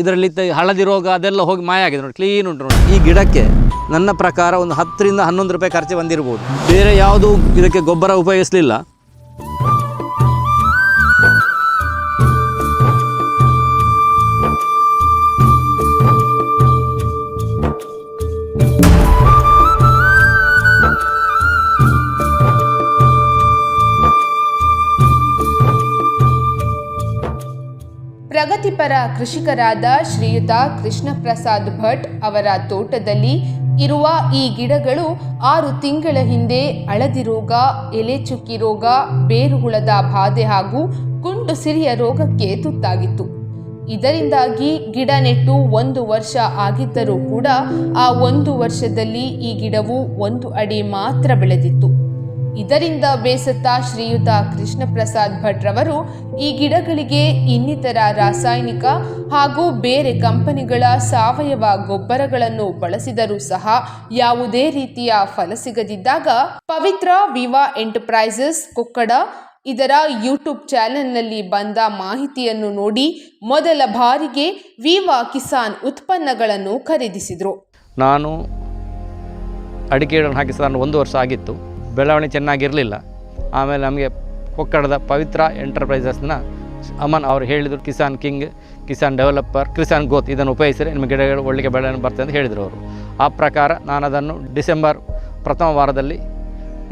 ಇದರಲ್ಲಿ ಹಳದಿ ರೋಗ ಅದೆಲ್ಲ ಹೋಗಿ ಮಾಯ ಆಗಿದೆ ನೋಡಿ ಕ್ಲೀನ್ ಉಂಟು ನೋಡಿ. ಈ ಗಿಡಕ್ಕೆ ನನ್ನ ಪ್ರಕಾರ ಒಂದು ಹತ್ತರಿಂದ ಹನ್ನೊಂದು ರೂಪಾಯಿ ಖರ್ಚು ಬಂದಿರ್ಬೋದು. ಬೇರೆ ಯಾವುದೂ ಇದಕ್ಕೆ ಗೊಬ್ಬರ ಉಪಯೋಗಿಸಲಿಲ್ಲ. ಪ್ರಗತಿಪರ ಕೃಷಿಕರಾದ ಶ್ರೀಯುತ ಕೃಷ್ಣ ಪ್ರಸಾದ್ ಭಟ್ ಅವರ ತೋಟದಲ್ಲಿ ಇರುವ ಈ ಗಿಡಗಳು ಆರು ತಿಂಗಳ ಹಿಂದೆ ಹಳದಿ ರೋಗ ಎಲೆ ಚುಕ್ಕಿ ರೋಗ ಬೇರುಹುಳದ ಬಾಧೆ ಹಾಗೂ ಕುಂಟು ಸಿರಿಯ ರೋಗಕ್ಕೆ ತುತ್ತಾಗಿತ್ತು. ಇದರಿಂದಾಗಿ ಗಿಡ ನೆಟ್ಟು ಒಂದು ವರ್ಷ ಆಗಿದ್ದರೂ ಕೂಡ ಆ ಒಂದು ವರ್ಷದಲ್ಲಿ ಈ ಗಿಡವು ಒಂದು ಅಡಿ ಮಾತ್ರ ಬೆಳೆದಿತ್ತು. ಇದರಿಂದ ಬೇಸತ್ತ ಶ್ರೀಯುತ ಕೃಷ್ಣ ಪ್ರಸಾದ್ ಭಟ್ರವರು ಈ ಗಿಡಗಳಿಗೆ ಇನ್ನಿತರ ರಾಸಾಯನಿಕ ಹಾಗೂ ಬೇರೆ ಕಂಪನಿಗಳ ಸಾವಯವ ಗೊಬ್ಬರಗಳನ್ನು ಬಳಸಿದರೂ ಸಹ ಯಾವುದೇ ರೀತಿಯ ಫಲ ಸಿಗದಿದ್ದಾಗ ಪವಿತ್ರ ವಿವಾ ಎಂಟರ್ಪ್ರೈಸಸ್ ಕೊಕ್ಕಡ ಇದರ ಯೂಟ್ಯೂಬ್ ಚಾನೆಲ್ನಲ್ಲಿ ಬಂದ ಮಾಹಿತಿಯನ್ನು ನೋಡಿ ಮೊದಲ ಬಾರಿಗೆ ವಿವಾ ಕಿಸಾನ್ ಉತ್ಪನ್ನಗಳನ್ನು ಖರೀದಿಸಿದರು. ನಾನು ಅಡಿಕೆಗಳನ್ನು ಹಾಕಿಸಿದ ಹಾಕಿ ಒಂದು ವರ್ಷ ಆಗಿತ್ತು. ಬೆಳವಣಿಗೆ ಚೆನ್ನಾಗಿರಲಿಲ್ಲ. ಆಮೇಲೆ ನಮಗೆ ಕೊಕ್ಕಡದ ಪವಿತ್ರ ಎಂಟರ್ಪ್ರೈಸಸ್ನ ಅಮನ್ ಅವರು ಹೇಳಿದರು, ಕಿಸಾನ್ ಕಿಂಗ್, ಕಿಸಾನ್ ಡೆವಲಪರ್, ಕಿಸಾನ್ ಗೋತ್ ಇದನ್ನು ಉಪಯೋಗಿಸಿದರೆ ನಿಮ್ಮ ಗಿಡಗಳು ಒಳ್ಳೆಯ ಬೆಳವಣಿಗೆ ಬರ್ತದೆ ಅಂತ ಹೇಳಿದರು ಅವರು. ಆ ಪ್ರಕಾರ ನಾನು ಅದನ್ನು ಡಿಸೆಂಬರ್ ಪ್ರಥಮ ವಾರದಲ್ಲಿ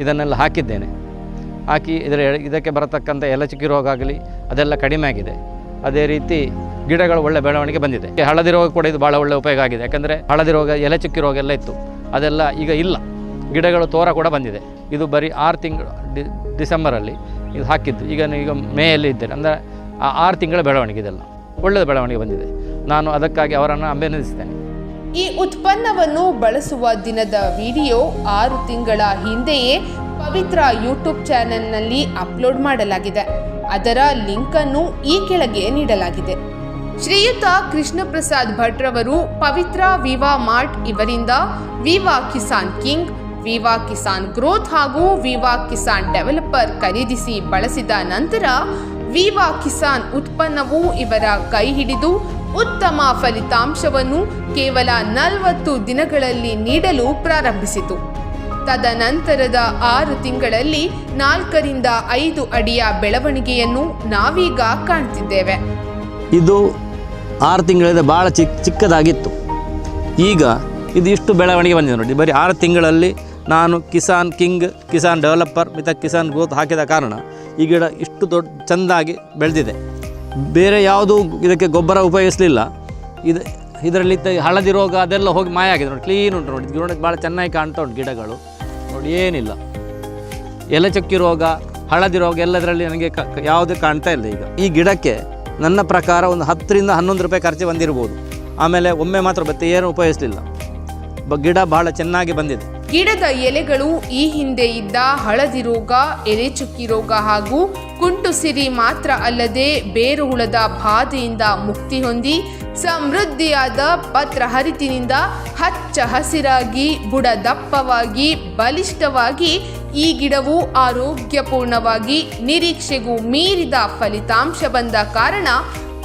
ಇದನ್ನೆಲ್ಲ ಹಾಕಿದ್ದೇನೆ. ಹಾಕಿ ಇದರ ಇದಕ್ಕೆ ಬರತಕ್ಕಂಥ ಎಲಚುಕ್ಕಿ ರೋಗ ಆಗಲಿ, ಅದೆಲ್ಲ ಕಡಿಮೆ ಆಗಿದೆ. ಅದೇ ರೀತಿ ಗಿಡಗಳು ಒಳ್ಳೆ ಬೆಳವಣಿಗೆ ಬಂದಿದೆ. ಹಳದಿ ರೋಗ ಕೂಡ ಇದು ಭಾಳ ಒಳ್ಳೆ ಉಪಯೋಗ ಆಗಿದೆ. ಯಾಕಂದರೆ ಹಳದಿ ರೋಗ, ಎಲೆ ಚುಕ್ಕಿ ರೋಗ ಎಲ್ಲ ಇತ್ತು. ಅದೆಲ್ಲ ಈಗ ಇಲ್ಲ. ಗಿಡಗಳು ತೋರ ಕೂಡ ಬಂದಿದೆ. ಇದು ಬರೀ ಆರು ತಿಂಗಳು, ಡಿ, ಡಿಸೆಂಬರಲ್ಲಿ ಇದು ಹಾಕಿದ್ದು. ಈಗ ಈಗ ಮೇಯಲ್ಲಿ ಇದ್ದೇನೆ. ಅಂದರೆ ಆ ಆರು ತಿಂಗಳ ಬೆಳವಣಿಗೆ ಇದೆಲ್ಲ. ಒಳ್ಳೆಯ ಬೆಳವಣಿಗೆ ಬಂದಿದೆ. ನಾನು ಅದಕ್ಕಾಗಿ ಅವರನ್ನು ಅಭಿನಂದಿಸ್ತೇನೆ. ಈ ಉತ್ಪನ್ನವನ್ನು ಬಳಸುವ ದಿನದ ವಿಡಿಯೋ ಆರು ತಿಂಗಳ ಹಿಂದೆಯೇ ಪವಿತ್ರ ಯೂಟ್ಯೂಬ್ ಚಾನೆಲ್ನಲ್ಲಿ ಅಪ್ಲೋಡ್ ಮಾಡಲಾಗಿದೆ. ಅದರ ಲಿಂಕ್ ಅನ್ನು ಈ ಕೆಳಗೆ ನೀಡಲಾಗಿದೆ. ಶ್ರೀಯುತ ಕೃಷ್ಣ ಪ್ರಸಾದ್ ಭಟ್ರವರು ಪವಿತ್ರ ವಿವಾ ಮಾರ್ಟ್ ಇವರಿಂದ Viva Kisan King Viva Kisan Growth ಹಾಗೂ ವಿವಾ ಕಿಸಾನ್ ಡೆವಲಪರ್ ಖರೀದಿಸಿ ಬಳಸಿದ ನಂತರ ವಿವಾ ಕಿಸಾನ್ ಉತ್ಪನ್ನವು ಇವರ ಕೈ ಹಿಡಿದು ಉತ್ತಮ ಫಲಿತಾಂಶವನ್ನು ಕೇವಲ ನಲವತ್ತು ದಿನಗಳಲ್ಲಿ ನೀಡಲು ಪ್ರಾರಂಭಿಸಿತು. ತದನಂತರದ ಆರು ತಿಂಗಳಲ್ಲಿ ನಾಲ್ಕರಿಂದ ಐದು ಅಡಿಯ ಬೆಳವಣಿಗೆಯನ್ನು ನಾವೀಗ ಕಾಣ್ತಿದ್ದೇವೆ. ಇದು ಆರು ತಿಂಗಳಿಂದ ಭಾಳ ಚಿಕ್ಕ ಚಿಕ್ಕದಾಗಿತ್ತು. ಈಗ ಇದು ಇಷ್ಟು ಬೆಳವಣಿಗೆ ಬಂದಿದೆ ನೋಡಿ, ಬರೀ ಆರು ತಿಂಗಳಲ್ಲಿ ನಾನು ಕಿಸಾನ್ ಕಿಂಗ್, ಕಿಸಾನ್ ಡೆವಲಪರ್ ಮತ್ತು ಕಿಸಾನ್ ಗ್ರೋತ್ ಹಾಕಿದ ಕಾರಣ ಈ ಗಿಡ ಇಷ್ಟು ದೊಡ್ಡ ಚೆಂದಾಗಿ ಬೆಳೆದಿದೆ. ಬೇರೆ ಯಾವುದೂ ಇದಕ್ಕೆ ಗೊಬ್ಬರ ಉಪಯೋಗಿಸಲಿಲ್ಲ. ಇದು ಇದರಲ್ಲಿ ಹಳದಿ ರೋಗ ಅದೆಲ್ಲ ಹೋಗಿ ಮಾಯ ಆಗಿದೆ ನೋಡಿ ಕ್ಲೀನ್ ಉಂಟು ನೋಡಿ. ನೋಡೋಕ್ಕೆ ಭಾಳ ಚೆನ್ನಾಗಿ ಕಾಣ್ತಾ ಉಂಟು ಗಿಡಗಳು. ನೋಡಿ ಏನಿಲ್ಲ. ಎಲೆ ಚಕ್ಕಿ ರೋಗ, ಹಳದಿ ರೋಗ ಎಲ್ಲದರಲ್ಲಿ ನನಗೆ ಕ ಯಾವುದೇ ಕಾಣ್ತಾ ಇಲ್ಲ ಈಗ. ಈ ಗಿಡಕ್ಕೆ ನನ್ನ ಪ್ರಕಾರ ಒಂದು ಹತ್ತರಿಂದ ಹನ್ನೊಂದು ರೂಪಾಯಿ ಖರ್ಚು ಬಂದಿರ್ಬೋದು. ಆಮೇಲೆ ಒಮ್ಮೆ ಮಾತ್ರ ಮತ್ತೆ ಏನು ಉಪಯೋಗಿಸಲಿಲ್ಲ. ಬ ಗಿಡ ಭಾಳ ಚೆನ್ನಾಗಿ ಬಂದಿದೆ. ಗಿಡದ ಎಲೆಗಳು ಈ ಹಿಂದೆ ಇದ್ದ ಹಳದಿ ರೋಗ, ಎಲೆ ಚುಕ್ಕಿ ರೋಗ ಹಾಗೂ ಕುಂಟು ಸಿರಿ ಮಾತ್ರ ಅಲ್ಲದೆ ಬೇರು ಹುಳದ ಬಾಧೆಯಿಂದ ಮುಕ್ತಿ ಹೊಂದಿ ಸಮೃದ್ಧಿಯಾದ ಪತ್ರ ಹರಿತಿನಿಂದ ಹಚ್ಚ ಹಸಿರಾಗಿ ಬುಡ ದಪ್ಪವಾಗಿ ಬಲಿಷ್ಠವಾಗಿ ಈ ಗಿಡವು ಆರೋಗ್ಯಪೂರ್ಣವಾಗಿ ನಿರೀಕ್ಷೆಗೂ ಮೀರಿದ ಫಲಿತಾಂಶ ಬಂದ ಕಾರಣ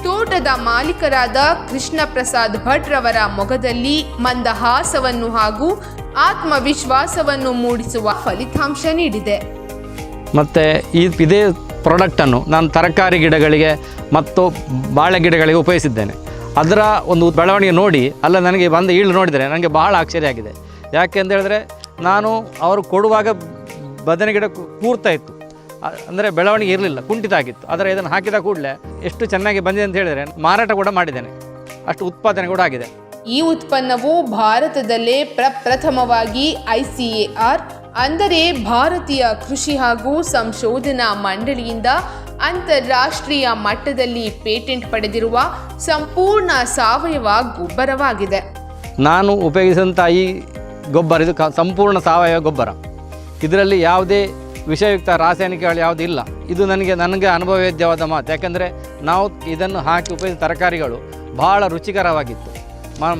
ತೋಟದ ಮಾಲೀಕರಾದ ಕೃಷ್ಣ ಪ್ರಸಾದ್ ಭಟ್ರವರ ಮೊಗದಲ್ಲಿ ಮಂದಹಾಸವನ್ನು ಹಾಗೂ ಆತ್ಮವಿಶ್ವಾಸವನ್ನು ಮೂಡಿಸುವ ಫಲಿತಾಂಶ ನೀಡಿದೆ. ಮತ್ತು ಈ ಇದೇ ಪ್ರಾಡಕ್ಟನ್ನು ನಾನು ತರಕಾರಿ ಗಿಡಗಳಿಗೆ ಮತ್ತು ಬಾಳೆ ಗಿಡಗಳಿಗೆ ಉಪಯೋಗಿಸಿದ್ದೇನೆ. ಅದರ ಒಂದು ಬೆಳವಣಿಗೆ ನೋಡಿ, ಅಲ್ಲ ನನಗೆ ಬಂದು ಈಳು ನೋಡಿದರೆ ನನಗೆ ಬಹಳ ಆಶ್ಚರ್ಯ ಆಗಿದೆ. ಯಾಕೆ ಅಂತ ಹೇಳಿದ್ರೆ, ನಾನು ಅವರು ಕೊಡುವಾಗ ಬದನೆ ಗಿಡ ಕೂರ್ತಾ ಇತ್ತು. ಅಂದರೆ ಬೆಳವಣಿಗೆ ಇರಲಿಲ್ಲ, ಕುಂಠಿತ ಆಗಿತ್ತು. ಆದರೆ ಇದನ್ನು ಹಾಕಿದ ಕೂಡಲೇ ಎಷ್ಟು ಚೆನ್ನಾಗಿ ಬಂದಿದೆ ಅಂತ ಹೇಳಿದರೆ, ಮಾರಾಟ ಕೂಡ ಮಾಡಿದ್ದೇನೆ. ಅಷ್ಟು ಉತ್ಪಾದನೆ ಕೂಡ ಆಗಿದೆ. ಈ ಉತ್ಪನ್ನವು ಭಾರತದಲ್ಲೇ ಪ್ರಪ್ರಥಮವಾಗಿ ಐಸಿಎಆರ್ ಅಂದರೆ ಭಾರತೀಯ ಕೃಷಿ ಹಾಗೂ ಸಂಶೋಧನಾ ಮಂಡಳಿಯಿಂದ ಅಂತಾರಾಷ್ಟ್ರೀಯ ಮಟ್ಟದಲ್ಲಿ ಪೇಟೆಂಟ್ ಪಡೆದಿರುವ ಸಂಪೂರ್ಣ ಸಾವಯವ ಗೊಬ್ಬರವಾಗಿದೆ. ನಾನು ಉಪಯೋಗಿಸಿದಂಥ ಈ ಗೊಬ್ಬರ, ಇದು ಸಂಪೂರ್ಣ ಸಾವಯವ ಗೊಬ್ಬರ. ಇದರಲ್ಲಿ ಯಾವುದೇ ವಿಷಯುಕ್ತ ರಾಸಾಯನಿಕಗಳು ಯಾವುದೂ ಇಲ್ಲ. ಇದು ನನಗೆ ನನಗೆ ಅನುಭವವೇದ್ಯವಾದ ಮಾತು. ಯಾಕೆಂದರೆ ನಾವು ಇದನ್ನು ಹಾಕಿ ಉಪಯೋಗಿಸಿದ ತರಕಾರಿಗಳು ಭಾಳ ರುಚಿಕರವಾಗಿತ್ತು.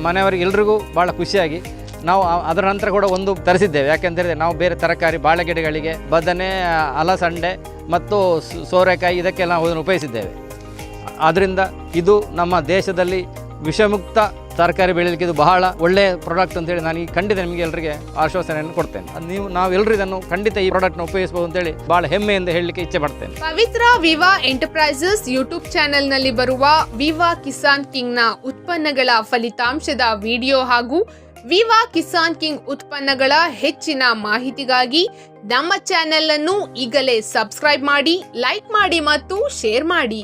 ಮನೆಯವರಿಗೆ ಎಲ್ರಿಗೂ ಭಾಳ ಖುಷಿಯಾಗಿ ನಾವು ಅದರ ನಂತರ ಕೂಡ ಒಂದು ತರಿಸಿದ್ದೇವೆ. ಯಾಕೆಂತೇಳಿದ್ರೆ ನಾವು ಬೇರೆ ತರಕಾರಿ, ಬಾಳೆಗಿಡಗಳಿಗೆ, ಬದನೆ, ಅಲಸಂಡೆ ಮತ್ತು ಸೋರೆಕಾಯಿ ಇದಕ್ಕೆಲ್ಲ ನಾವು ಅದನ್ನು ಉಪಯೋಗಿಸಿದ್ದೇವೆ. ಆದ್ದರಿಂದ ಇದು ನಮ್ಮ ದೇಶದಲ್ಲಿ ವಿಷಮುಕ್ತ ತರಕಾರಿ ಬೆಳೀಲಿಕ್ಕೆ ಇದು ಬಹಳ ಒಳ್ಳೆಯ ಪ್ರಾಡಕ್ಟ್ ಅಂತೇಳಿ ನಾನು ಈ ಖಂಡಿತ ನಿಮಗೆ ಎಲ್ಲರಿಗೆ ಆಶ್ವಾಸನೆಯನ್ನು ಕೊಡ್ತೇನೆ. ನೀವು ನಾವೆಲ್ಲರೂ ಇದನ್ನು ಖಂಡಿತ ಈ ಪ್ರಾಡಕ್ಟ್ನ ಉಪಯೋಗಿಸಬಹುದು ಅಂತೇಳಿ ಬಹಳ ಹೆಮ್ಮೆಯಿಂದ ಹೇಳಲಿಕ್ಕೆ ಇಚ್ಛೆ ಪಡ್ತೇನೆ. ಪವಿತ್ರ ವಿವಾ ಎಂಟರ್ಪ್ರೈಸಸ್ ಯೂಟ್ಯೂಬ್ ಚಾನೆಲ್ನಲ್ಲಿ ಬರುವ ವಿವಾ ಕಿಸಾನ್ ಕಿಂಗ್ನ ಉತ್ಪನ್ನಗಳ ಫಲಿತಾಂಶದ ವಿಡಿಯೋ ಹಾಗೂ ವಿವಾ ಕಿಸಾನ್ ಕಿಂಗ್ ಉತ್ಪನ್ನಗಳ ಹೆಚ್ಚಿನ ಮಾಹಿತಿಗಾಗಿ ನಮ್ಮ ಚಾನೆಲ್ ಅನ್ನು ಈಗಲೇ ಸಬ್ಸ್ಕ್ರೈಬ್ ಮಾಡಿ, ಲೈಕ್ ಮಾಡಿ ಮತ್ತು ಶೇರ್ ಮಾಡಿ.